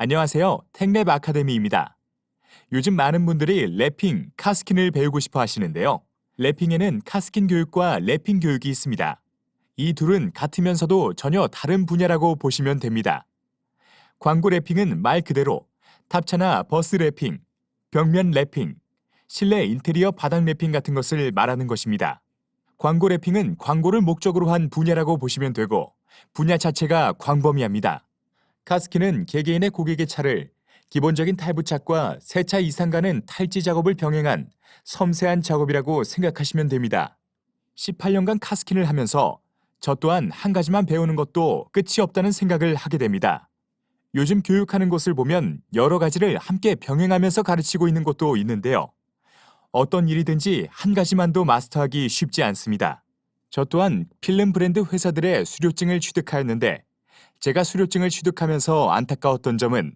안녕하세요. 텍랩 아카데미입니다. 요즘 많은 분들이 랩핑, 카스킨을 배우고 싶어 하시는데요. 랩핑에는 카스킨 교육과 랩핑 교육이 있습니다. 이 둘은 같으면서도 전혀 다른 분야라고 보시면 됩니다. 광고 랩핑은 말 그대로 탑차나 버스 랩핑, 벽면 랩핑, 실내 인테리어 바닥 랩핑 같은 것을 말하는 것입니다. 광고 랩핑은 광고를 목적으로 한 분야라고 보시면 되고 분야 자체가 광범위합니다. 카스키는 개개인의 고객의 차를 기본적인 탈부착과 세 차 이상 가는 탈지 작업을 병행한 섬세한 작업이라고 생각하시면 됩니다. 18년간 카스킨을 하면서 저 또한 한 가지만 배우는 것도 끝이 없다는 생각을 하게 됩니다. 요즘 교육하는 곳을 보면 여러 가지를 함께 병행하면서 가르치고 있는 곳도 있는데요. 어떤 일이든지 한 가지만도 마스터하기 쉽지 않습니다. 저 또한 필름 브랜드 회사들의 수료증을 취득하였는데 제가 수료증을 취득하면서 안타까웠던 점은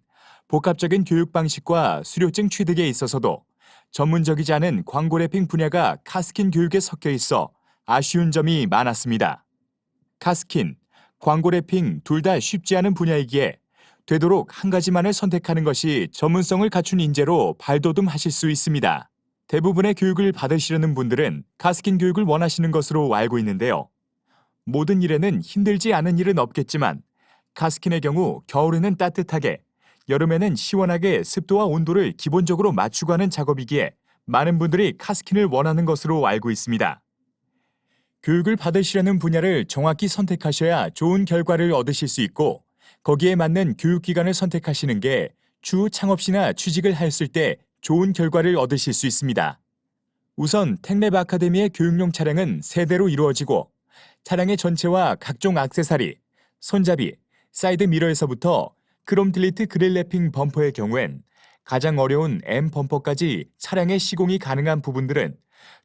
복합적인 교육 방식과 수료증 취득에 있어서도 전문적이지 않은 광고 래핑 분야가 카스킨 교육에 섞여 있어 아쉬운 점이 많았습니다. 카스킨, 광고 래핑 둘 다 쉽지 않은 분야이기에 되도록 한 가지만을 선택하는 것이 전문성을 갖춘 인재로 발돋움하실 수 있습니다. 대부분의 교육을 받으시려는 분들은 카스킨 교육을 원하시는 것으로 알고 있는데요. 모든 일에는 힘들지 않은 일은 없겠지만 카스킨의 경우 겨울에는 따뜻하게 여름에는 시원하게 습도와 온도를 기본적으로 맞추고 하는 작업이기에 많은 분들이 카스킨을 원하는 것으로 알고 있습니다. 교육을 받으시려는 분야를 정확히 선택하셔야 좋은 결과를 얻으실 수 있고 거기에 맞는 교육기관을 선택하시는 게 추후 창업시나 취직을 했을 때 좋은 결과를 얻으실 수 있습니다. 우선 텍랩 아카데미의 교육용 차량은 세대로 이루어지고 차량의 전체와 각종 악세사리, 손잡이, 사이드 미러에서부터 크롬 딜리트 그릴 랩핑 범퍼의 경우엔 가장 어려운 M 범퍼까지 차량의 시공이 가능한 부분들은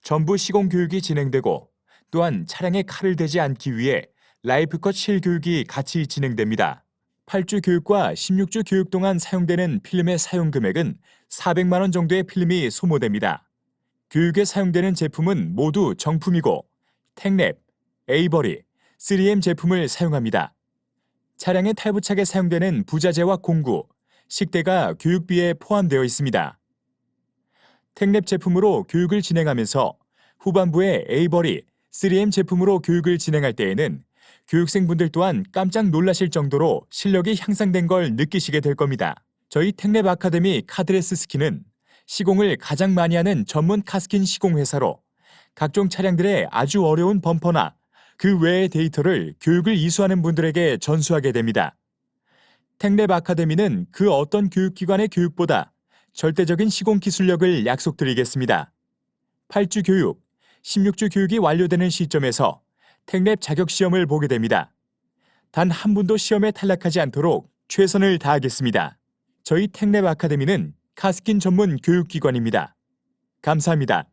전부 시공 교육이 진행되고 또한 차량에 칼을 대지 않기 위해 라이프컷 실 교육이 같이 진행됩니다. 8주 교육과 16주 교육 동안 사용되는 필름의 사용 금액은 400만 원 정도의 필름이 소모됩니다. 교육에 사용되는 제품은 모두 정품이고 텍랩, 에이버리, 3M 제품을 사용합니다. 차량의 탈부착에 사용되는 부자재와 공구, 식대가 교육비에 포함되어 있습니다. 텍랩 제품으로 교육을 진행하면서 후반부에 에이버리, 3M 제품으로 교육을 진행할 때에는 교육생분들 또한 깜짝 놀라실 정도로 실력이 향상된 걸 느끼시게 될 겁니다. 저희 텍랩 아카데미 카드레스 스킨은 시공을 가장 많이 하는 전문 카스킨 시공 회사로 각종 차량들의 아주 어려운 범퍼나 그 외의 데이터를 교육을 이수하는 분들에게 전수하게 됩니다. 텍랩 아카데미는 그 어떤 교육기관의 교육보다 절대적인 시공 기술력을 약속드리겠습니다. 8주 교육, 16주 교육이 완료되는 시점에서 텍랩 자격 시험을 보게 됩니다. 단 한 분도 시험에 탈락하지 않도록 최선을 다하겠습니다. 저희 텍랩 아카데미는 카스킨 전문 교육기관입니다. 감사합니다.